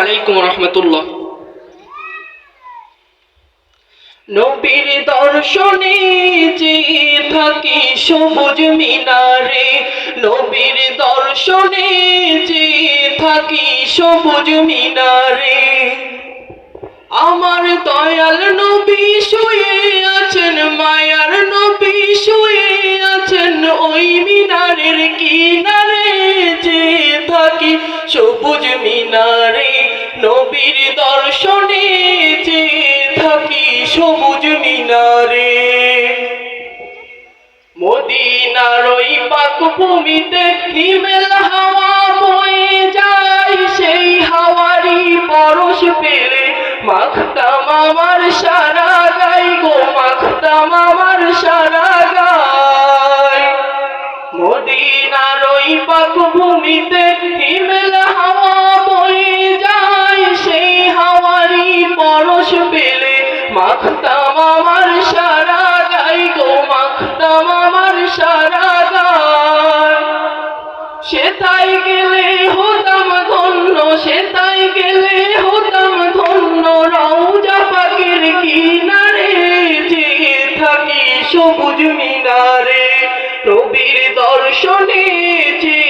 আলাইকুম রহমতুল্লাহ। নবীর দর্শনে যে থাকি সবুজ মিনারে, নবীর দর্শনে যে থাকি সবুজ মিনারে। আমার দয়াল নবী শুয়ে আছেন, মায়ার নবী শুয়ে আছেন ওই মিনারের কিনারে, যে থাকি সবুজ মিনারে। নবীর দর্শনে যে থাকি সবুজ মিনারে। মদিনার ওই পাক ভূমিতে হিমেল হাওয়া বয়ে যায়, সেই হাওয়ারি পরশ পেলে মাখতাম আমার সারা গাই গো, মাখতাম আমার সারা গাই মদিনার ওই পাক ভূমিতে হিমেল মাখতাম আমার সারা গাই গো, মাখতাম আমার সারা গাই। সেতাই গেলে হতাম ধন্য সেতাই গেলে হতাম ধন্য, রওজা পাখির কিনারে যে থাকি সবুজ মিনারে। রবির দর্শনে যে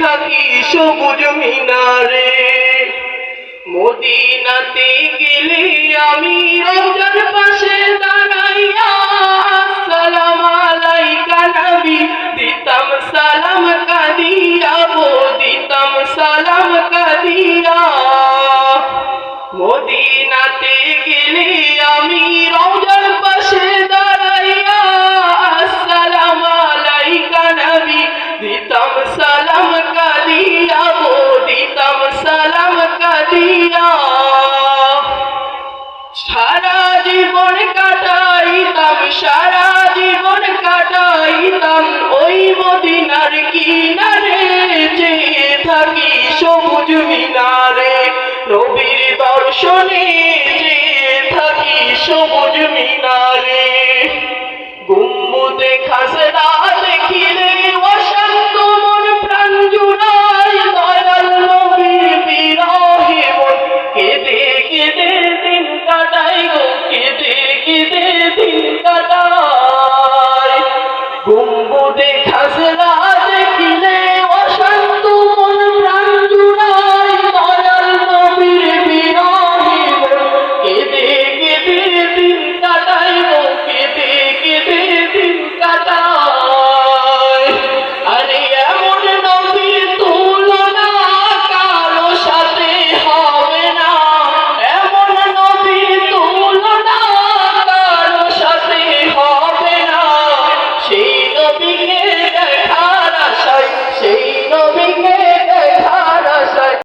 থাকি সবুজ মিনারে। মদিনাতে গেলে আমি রোজার পাশে দাঁড়াইয়া জীবন কাটাইতাম, সারা জীবন কাটাইতাম। ওই মদিনার কিনারে যে থাকি সবুজ মিনারে। নবীর দর্শনে যে থাকি সবুজ মিনারে। গুম্বুদে খাসরা অনেক